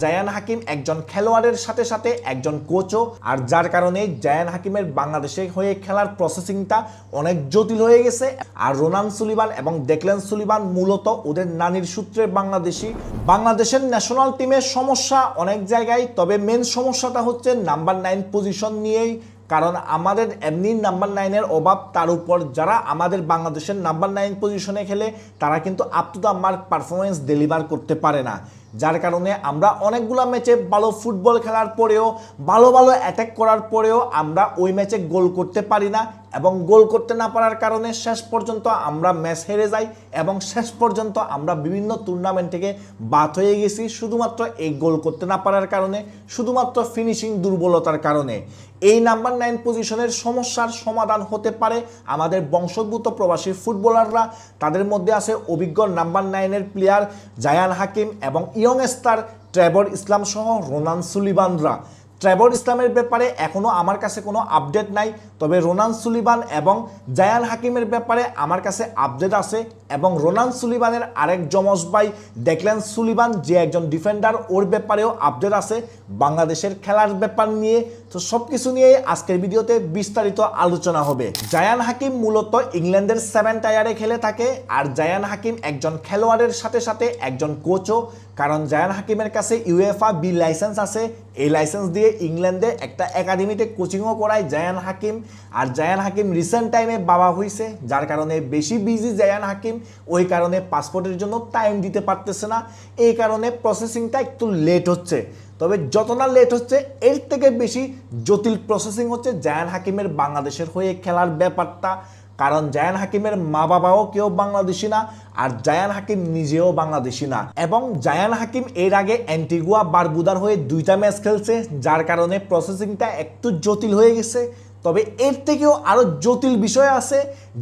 জায়ান হাকিম একজন খেলোয়াড়ের সাথে সাথে একজন কোচও আর যার কারণে জায়ান হাকিমের বাংলাদেশে হয়ে খেলার প্রসেসিংটা অনেক জটিল হয়ে গেছে। আর রোনান সুলিবান এবং দেখলেন সুলিবান মূলত ওদের নানির সূত্রে বাংলাদেশি। বাংলাদেশের ন্যাশনাল টিমের সমস্যা অনেক জায়গায়, তবে মেন সমস্যাটা হচ্ছে নাম্বার নাইন পজিশন নিয়েই। কারণ আমাদের এমনি নাম্বার নাইনের অভাব, তার উপর যারা আমাদের বাংলাদেশের নাম্বার নাইন পজিশনে খেলে, তারা কিন্তু up to the mark performance deliver করতে পারে না। যার কারণে আমরা অনেকগুলো ম্যাচে ভালো ফুটবল খেলার পরেও, ভালো ভালো অ্যাটাক করার পরেও আমরা ওই ম্যাচে গোল করতে পারি না এবং গোল করতে না পারার কারণে শেষ পর্যন্ত আমরা ম্যাচ হেরে যাই এবং শেষ পর্যন্ত আমরা বিভিন্ন টুর্নামেন্ট থেকে বাদ হয়ে গেছি শুধুমাত্র এই গোল করতে না পারার কারণে, শুধুমাত্র ফিনিশিং দুর্বলতার কারণে। এই নাম্বার নাইন পজিশনের সমস্যার সমাধান হতে পারে আমাদের বংশোদ্ভূত প্রবাসী ফুটবলাররা তাদের মধ্যে আছে অভিজ্ঞ নাম্বার নাইনের প্লেয়ার জায়ান হাকিম এবং ইয়ং স্টার ট্রেভর ইসলাম সহ রোনান সুলিবানরা ট্রেভর ইসলামের ব্যাপারে এখনও আমার কাছে কোনো আপডেট নাই, তবে রোনান সুলিবান এবং জায়ান হাকিমের ব্যাপারে আমার কাছে আপডেট আছে এবং রোনান সুলিবানের আরেক যমজ ভাই দেখলেন সুলিবান যে একজন ডিফেন্ডার, ওর ব্যাপারেও আপডেট আছে। বাংলাদেশের খেলার ব্যাপার নিয়ে তো সব কিছু নিয়ে আজকের ভিডিওতে বিস্তারিত আলোচনা হবে। জায়ান হাকিম মূলত ইংল্যান্ডের সেভেন টায়ারে খেলে থাকে, আর জায়ান হাকিম একজন খেলোয়াড়ের সাথে সাথে একজন কোচও। কারণ জায়ান হাকিমের কাছে ইউএফআ বি লাইসেন্স আছে, এই লাইসেন্স দিয়ে ইংল্যান্ডে একটা একাডেমিতে কোচিংও করায় জায়ান হাকিম। আর জায়ান হাকিম রিসেন্ট টাইমে বাবা হয়েছে যার কারণে বেশি বিজি জায়ান হাকিম। ওই কারণে পাসপোর্টের জন্য টাইম দিতে পারতেছে না, এই কারণে প্রসেসিংটা একটু লেট হচ্ছে। তবে যত না লেট হচ্ছে, এর থেকে বেশি জটিল প্রসেসিং হচ্ছে জায়ান হাকিমের বাংলাদেশের হয়ে খেলার ব্যাপারটা। কারণ জায়ান হাকিমের মা বাবাও কেউ বাংলাদেশি না, আর জায়ান হাকিম নিজেও বাংলাদেশি না। এবং জায়ান হাকিম এর আগে অ্যান্টিগুয়া বারবুদার হয়ে দুইটা ম্যাচ খেলছে, যার কারণে প্রসেসিংটা একটু জটিল হয়ে গেছে। তবে এর থেকেও আরও জটিল বিষয় আছে,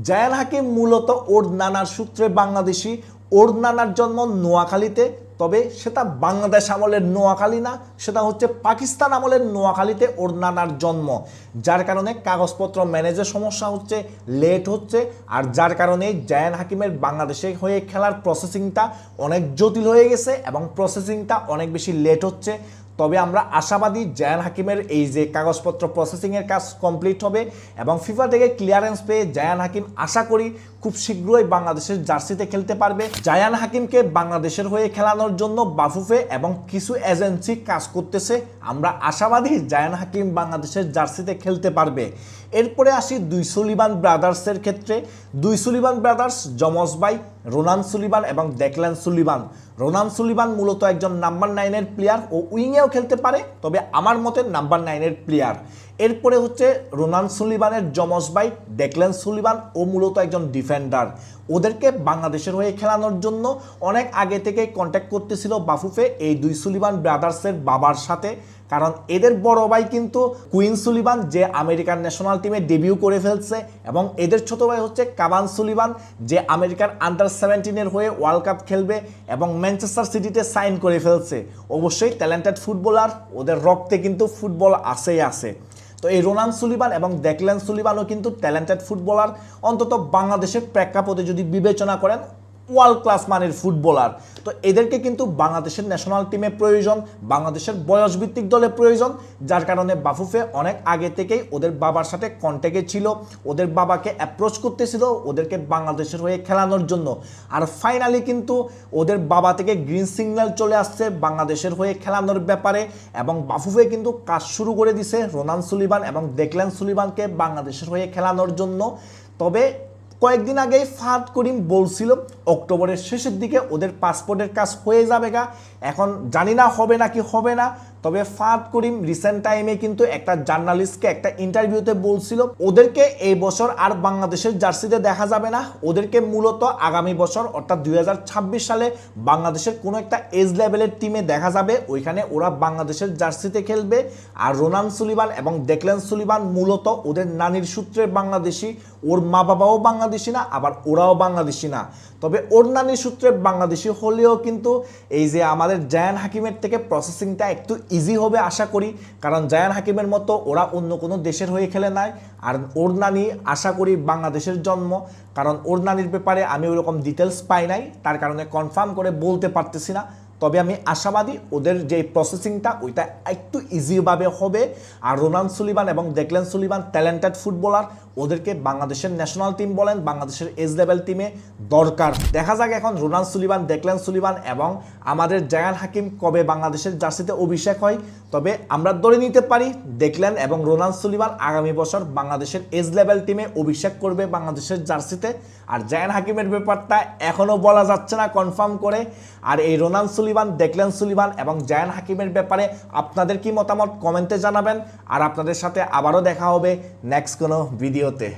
জায়ান হাকিম মূলত ওর নানার সূত্রে বাংলাদেশি। ওর নানার জন্ম নোয়াখালীতে তবে সেটা বাংলাদেশ আমলের নোয়াখালী না, সেটা হচ্ছে পাকিস্তান আমলের নোয়াখালীতে ওর নানার জন্ম। যার কারণে কাগজপত্র ম্যানেজের সমস্যা হচ্ছে লেট হচ্ছে, আর যার কারণে জায়ান হাকিমের বাংলাদেশে হয়ে খেলার প্রসেসিংটা অনেক জটিল হয়ে গেছে এবং প্রসেসিংটা অনেক বেশি লেট হচ্ছে। তবে আমরা আশাবাদী জায়ান হাকিমের এই যে কাগজপত্র প্রসেসিংয়ের কাজ কমপ্লিট হবে এবং ফিফা থেকে ক্লিয়ারেন্স পেয়ে জায়ান হাকিম আশা করি খুব শীঘ্রই বাংলাদেশের জার্সিতে খেলতে পারবে। জায়ান হাকিমকে বাংলাদেশের হয়ে খেলানোর জন্য বাফুফে এবং কিছু এজেন্সি কাজ করতেছে। আমরা আশাবাদী জায়ান হাকিম বাংলাদেশের জার্সিতে খেলতে পারবে। এরপরে আসি দুই সুলিবান ব্রাদার্সের ক্ষেত্রে। দুই সুলিবান ব্রাদার্স যমজ ভাই, রোনান সুলিবান এবং ডেকল্যান সুলিবান রোনান সুলিবান মূলত একজন নাম্বার নাইনের প্লেয়ার ও উইংয়েও খেলতে পারে তবে আমার মতে নাম্বার নাইনের প্লেয়ার এরপরে হচ্ছে রোনান সুলিবানের যমজ ভাই ডেকলেন সুলিবান ও মূলত একজন ডিফেন্ডার। ওদেরকে বাংলাদেশের হয়ে খেলানোর জন্য অনেক আগে থেকে কন্ট্যাক্ট করতেছিল বাফুফে এই দুই সুলিবান ব্রাদার্সের বাবার সাথে। কারণ এদের বড় ভাই কিন্তু কুইন সুলিবান যে আমেরিকার ন্যাশনাল টিমে ডেবিউ করে ফেলছে, এবং এদের ছোট ভাই হচ্ছে কাবান সুলিবান যে আমেরিকার আন্ডার সেভেন্টিনের হয়ে ওয়ার্ল্ড কাপ খেলবে এবং ম্যানচেস্টার সিটিতে সাইন করে ফেলছে। অবশ্যই ট্যালেন্টেড ফুটবলার ওদের রক্তে কিন্তু ফুটবল আসেই আছে। তো এই রোনান সুলিবান এবং দেখলেন সুলিবানও কিন্তু ট্যালেন্টেড ফুটবলার অন্তত বাংলাদেশের প্রেক্ষাপটে যদি বিবেচনা করেন ওয়ার্ল্ড ক্লাস মানের ফুটবলার। তো এদেরকে কিন্তু বাংলাদেশের ন্যাশনাল টিমে প্রয়োজন, বাংলাদেশের বয়সভিত্তিক দলে প্রয়োজন, যার কারণে বাফুফে অনেক আগে থেকেই ওদের বাবার সাথে কন্ট্যাক্টে ছিল, ওদের বাবাকে অ্যাপ্রোচ করতেছিল, ওদেরকে বাংলাদেশের হয়ে খেলানোর জন্য। আর ফাইনালি কিন্তু ওদের বাবা থেকে গ্রিন সিগন্যাল চলে আসছে বাংলাদেশের হয়ে খেলানোর ব্যাপারে এবং বাফুফে কিন্তু কাজ শুরু করে দিছে রোনান সুলিবান এবং দেখলেন সুলিবানকে বাংলাদেশের হয়ে খেলানোর জন্য। তবে কয়েকদিন আগেই ফাহাদ করিম বলছিল, অক্টোবরের শেষের দিকে ওদের পাসপোর্টের কাজ হয়ে যাবে গা। এখন জানি না হবে নাকি হবে না, তবে ফাহাদ করিম রিসেন্ট টাইমে কিন্তু একটা জার্নালিস্টকে একটা ইন্টারভিউতে বলছিল, ওদেরকে এই বছর আর বাংলাদেশের জার্সিতে দেখা যাবে না। ওদেরকে মূলত আগামী বছর, অর্থাৎ দুই হাজার ছাব্বিশ সালে বাংলাদেশের কোনো একটা এজ লেভেলের টিমে দেখা যাবে। ওইখানে ওরা বাংলাদেশের জার্সিতে খেলবে। আর রোনান সুলিবান এবং দেখলেন সুলিবান মূলত ওদের নানির সূত্রে বাংলাদেশি ওর মা বাবাও বাংলাদেশি না, আবার ওরাও বাংলাদেশি না। তবে ওর নানির সূত্রে বাংলাদেশি হলেও কিন্তু এই যে আমাদের জায়ান হাকিমের থেকে প্রসেসিংটা একটু ইজি হবে আশা করি। কারণ জায়ান হাকিমের মতো ওরা অন্য কোনো দেশের হয়ে খেলে নাই। আর ওর নানি আশা করি বাংলাদেশের জন্ম। কারণ ওর নানির ব্যাপারে আমি ওরকম ডিটেলস পাই নাই। তার কারণে কনফার্ম করে বলতে পারতেছি না। তবে আমি আশাবাদী ওদের যে প্রসেসিংটা ওইটা একটু ইজিভাবে হবে। আর রোনান সুলিবান এবং দেখলেন সুলিবান ট্যালেন্টেড ফুটবলার ওদেরকে বাংলাদেশের ন্যাশনাল টিম বলেন, বাংলাদেশের এজ লেভেল টিমে দরকার। দেখা যাক এখন রোনান সুলিবান দেখলেন সুলিবান এবং আমাদের জায়ান হাকিম কবে বাংলাদেশের জার্সিতে অভিষেক হয়। তবে আমরা ধরে নিতে পারি দেখলেন এবং রোনান সুলিবান আগামী বছর বাংলাদেশের এজ লেভেল টিমে অভিষেক করবে বাংলাদেশের জার্সিতে। আর জায়ান হাকিমের ব্যাপারটা এখনও বলা যাচ্ছে না কনফার্ম করে। আর এই রোনান সুলিবান দেখলেন সুলিবান এবং জায়ান হাকিমের ব্যাপারে আপনাদের কি মতামত? কমেন্টে জানাবেন। আর আপনাদের সাথে আবারও দেখা হবে নেক্সট কোনো ভিডিওতে